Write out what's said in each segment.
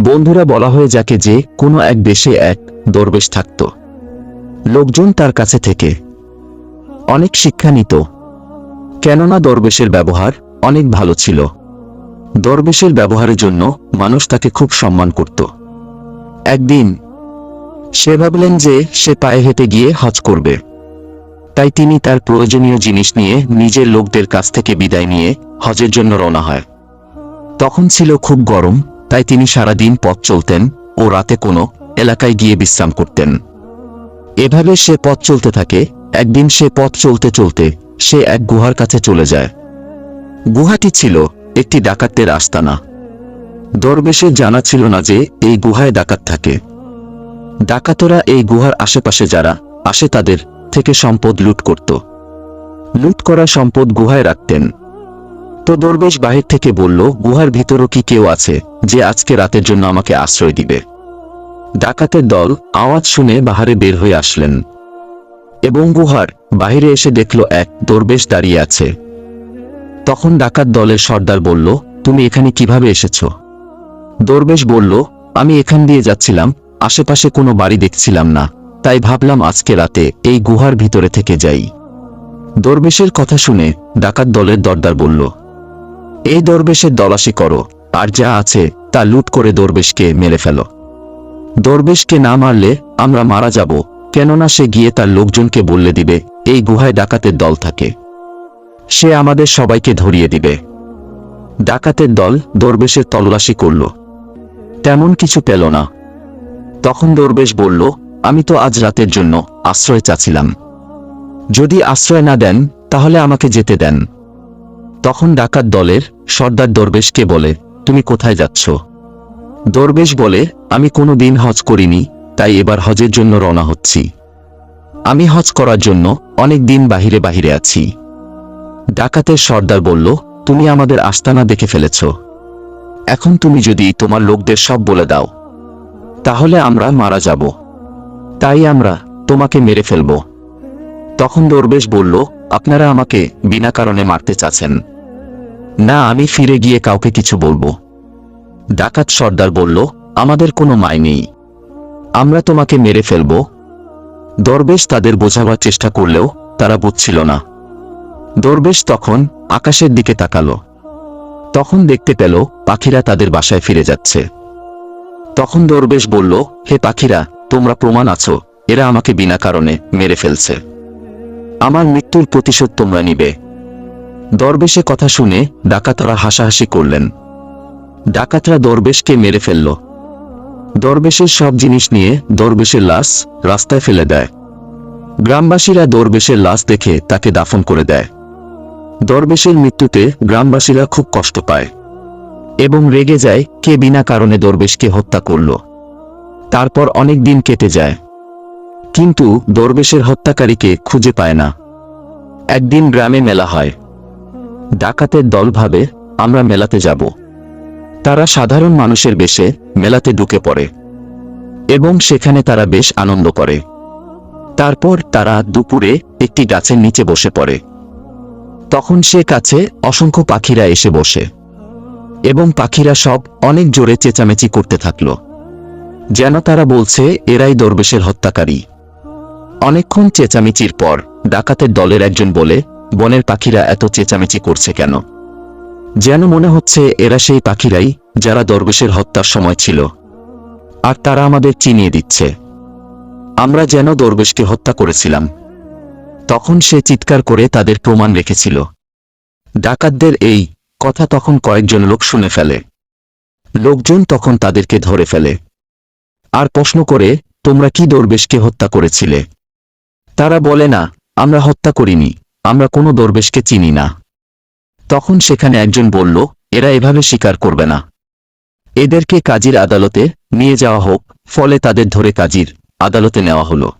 বন্ধুরা বলা হয়ে যাকে যে কোনো এক দেশে এক দরবেশ থাকত। লোকজন তার কাছে থেকে অনেক শিক্ষা নিত। কেননা দরবেশের ব্যবহার অনেক ভালো ছিল। দরবেশের ব্যবহারের জন্য মানুষ তাকে খুব সম্মান করত। একদিন সে ভাবলেন যে সে পায়ে হেঁটে গিয়ে হজ করবে। তাই তিনি তার প্রয়োজনীয় জিনিস নিয়ে নিজের লোকদের কাছ থেকে বিদায় নিয়ে হজের জন্য রওনা হয়। তখন ছিল খুব গরম। তাই তিনি সারা দিন পথ চলতেন ও রাতে কোনো এলাকায় গিয়ে বিশ্রাম করতেন। এভাবে সে পথ চলতে থাকে, একদিন সে পথ চলতে চলতে সে এক গুহার কাছে চলে যায়। গুহাটি ছিল একটি ডাকাতদের আস্তানা। দরবেশের জানা ছিল না যে এই গুহায় ডাকাত থাকে। ডাকাতরা এই গুহার আশেপাশে যারা আসে তাদের থেকে সম্পদ লুট করত। লুট করা সম্পদ গুহায় রাখতেন। তো দরবেশ বাহির থেকে বলল, গুহার ভিতরও কি কেউ আছে, যে আজকে রাতের জন্য আমাকে আশ্রয় দিবে? ডাকাতের দল আওয়াজ শুনে বাহারে বের হয়ে আসলেন। এবং গুহার বাহিরে এসে দেখল এক দরবেশ দাঁড়িয়ে আছে। তখন ডাকাত দলের সর্দার বলল, তুমি এখানে কীভাবে এসেছ? দরবেশ বলল, আমি এখান দিয়ে যাচ্ছিলাম, আশেপাশে কোনো বাড়ি দেখছিলাম না, তাই ভাবলাম আজকে রাতে এই গুহার ভিতরে থেকে যাই। দরবেশের কথা শুনে ডাকাত দলের দরদার বলল এই দরবেশের দলাশি করো, আর যা আছে তা লুট করে দরবেশকে মেরে ফেলো। দরবেশকে না মারলে আমরা মারা যাব, কেননা সে গিয়ে তার লোকজনকে বললে দিবে, এই গুহায় ডাকাতের দল থাকে। সে আমাদের সবাইকে ধরিয়ে দিবে। ডাকাতের দল দরবেশের তল্লাশি করল। তেমন কিছু পেল না। তখন দরবেশ বলল, আমি তো আজ রাতের জন্য আশ্রয় চাচ্ছিলাম। যদি আশ্রয় না দেন, তাহলে আমাকে যেতে দেন। তখন ডাকাত দলের সর্দার দরবেশকে বলে, তুমি কোথায় যাচ্ছ? দরবেশ বলে, আমি কোনো দিন হজ করিনি, তাই এবার হজের জন্য রওনা হচ্ছি। আমি হজ করার জন্য অনেক দিন বাহিরে বাহিরে আছি। ডাকাতের সর্দার বলল, তুমি আমাদের আস্তানা দেখে ফেলেছ। এখন তুমি যদি তোমার লোকদের সব বলে দাও, তাহলে আমরা মারা যাব। তাই আমরা তোমাকে মেরে ফেলব। তখন দরবেশ বলল, আপনারা আমাকে বিনা কারণে মারতে চাচ্ছেন। না, আমি ফিরে গিয়ে কাউকে কিছু বলব। ডাকাত সর্দার বলল, আমাদের কোনো মায় নেই। আমরা তোমাকে মেরে ফেলব। দরবেশ তাদের বোঝাবার চেষ্টা করলেও তারা বুঝছিল না। দরবেশ তখন আকাশের দিকে তাকালো। তখন দেখতে পেল, পাখিরা তাদের বাসায় ফিরে যাচ্ছে। তখন দরবেশ বলল, হে পাখিরা, তোমরা প্রমাণ আছো, এরা আমাকে বিনা কারণে মেরে ফেলছে। আমার মৃত্যুর প্রতিশোধ তোমরা নিবে। দরবেশে কথা শুনে ডাকাতরা হাসাহাসি করলেন। ডাকাতরা দরবেশকে মেরে ফেলল। দরবেশের সব জিনিস নিয়ে দরবেশের লাশ রাস্তায় ফেলে দেয়। গ্রামবাসীরা দরবেশের লাশ দেখে তাকে দাফন করে দেয়। দরবেশের মৃত্যুতে গ্রামবাসীরা খুব কষ্ট পায় এবং রেগে যায় কে বিনা কারণে দরবেশকে হত্যা করল। তারপর অনেক দিন কেটে যায়। কিন্তু দরবেশের হত্যাকারীকে খুঁজে পায় না। একদিন গ্রামে মেলা হয়। ডাকাতের দল ভাবে, আমরা মেলাতে যাব। তারা সাধারণ মানুষের বেশে মেলাতে ঢুকে পড়ে। এবং সেখানে তারা বেশ আনন্দ করে। তারপর তারা দুপুরে একটি গাছের নিচে বসে পড়ে। তখন সে কাছে অসংখ্য পাখিরা এসে বসে। এবং পাখিরা সব অনেক জোরে চেঁচামেচি করতে থাকল। যেন তারা বলছে, এরাই দরবেশের হত্যাকারী। অনেকক্ষণ চেঁচামেচির পর ডাকাতের দলের একজন বলে বনের পাখিরা এত চেঁচামেচি করছে কেন? যেন মনে হচ্ছে এরা সেই পাখিরাই যারা দরবেশের হত্যার সময় ছিল। আর তারা আমাদের চিনিয়ে দিচ্ছে। আমরা যেন দরবেশকে হত্যা করেছিলাম। তখন সে চিৎকার করে তাদের প্রমাণ রেখেছিল। ডাকাতদের এই কথা তখন কয়েকজন লোক শুনে ফেলে। লোকজন তখন তাদেরকে ধরে ফেলে। আর প্রশ্ন করে, তোমরা কি দরবেশকে হত্যা করেছিলে? তারা বলে, না, আমরা হত্যা করিনি। আমরা কোনো দরবেশকে চিনি না। তখন সেখানে একজন বলল, এরা এভাবে স্বীকার করবে না। এদেরকে কাজীর আদালতে নিয়ে যাওয়া হোক, ফলে তাদের ধরে কাজীর আদালতে নেওয়া হলো।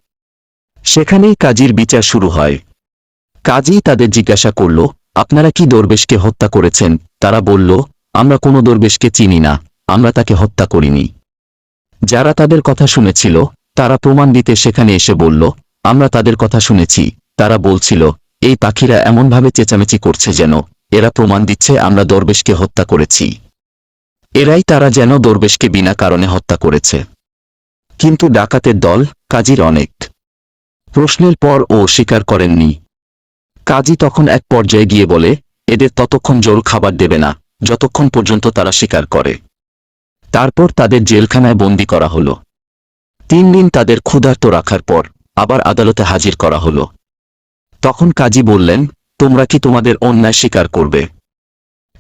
সেখানেই কাজীর বিচার শুরু হয়। কাজী তাদের জিজ্ঞাসা করল, আপনারা কি দরবেশকে হত্যা করেছেন? তারা বলল, আমরা কোনো দরবেশকে চিনি না, আমরা তাকে হত্যা করিনি। যারা তাদের কথা শুনেছিল, তারা প্রমাণ দিতে সেখানে এসে বলল, আমরা তাদের কথা শুনেছি। তারা বলছিল এই পাখিরা এমনভাবে চেঁচামেচি করছে যেন এরা প্রমাণ দিচ্ছে আমরা দরবেশকে হত্যা করেছি। এরাই তারা যেন দরবেশকে বিনা কারণে হত্যা করেছে। কিন্তু ডাকাতের দল কাজীর অনেক। প্রশ্নের পর ও স্বীকার করেননি। কাজী তখন এক পর্যায়ে গিয়ে বলে, এদের ততক্ষণ জোর খাবার দেবে না, যতক্ষণ পর্যন্ত তারা স্বীকার করে। তারপর তাদের জেলখানায় বন্দি করা হলো। তিন দিন তাদের ক্ষুধার্ত রাখার পর আবার আদালতে হাজির করা হলো। তখন কাজী বললেন, তোমরা কি তোমাদের অন্যায় স্বীকার করবে?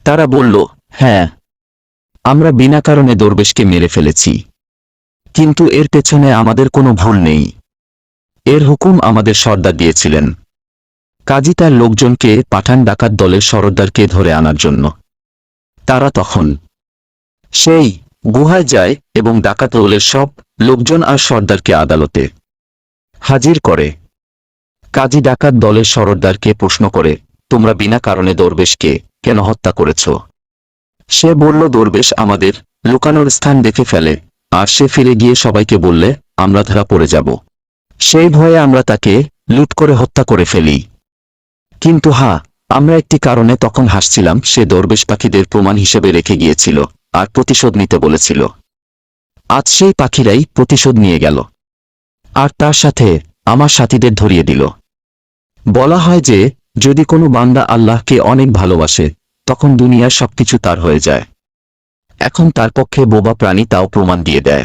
তারা বলল হ্যাঁ আমরা বিনা কারণে দরবেশকে মেরে ফেলেছি। কিন্তু এর পেছনে আমাদের কোনো ভুল নেই। এর হুকুম আমাদের সর্দার দিয়েছিলেন। কাজী তার লোকজনকে পাঠান ডাকাত দলের সরদারকে ধরে আনার জন্য। তারা তখন, সেই, গুহায় যায় এবং ডাকাত দলের সব লোকজন আর সর্দারকে আদালতে হাজির করে। কাজী ডাকাত দলের সরদারকে প্রশ্ন করে, তোমরা বিনা কারণে দরবেশকে কেন হত্যা করেছ? সে বলল, দরবেশ আমাদের লুকানোর স্থান দেখে ফেলে, আর সে ফিরে গিয়ে সবাইকে বললে, আমরা ধরা পড়ে যাব। সেই ভয়ে আমরা তাকে লুট করে হত্যা করে ফেলি। কিন্তু হা, আমরা একটি কারণে তখন হাসছিলাম, সে দরবেশ পাখিদের প্রমাণ হিসেবে রেখে গিয়েছিল, আর প্রতিশোধ নিতে বলেছিল। আজ সেই পাখিরাই প্রতিশোধ নিয়ে গেল। আর তার সাথে আমার সাথীদের ধরিয়ে দিল। বলা হয় যে, যদি কোনো বান্দা আল্লাহকে অনেক ভালোবাসে, তখন দুনিয়ার সবকিছু তার হয়ে যায়। এখন তার পক্ষে বোবা প্রাণী তাও প্রমাণ দিয়ে দেয়।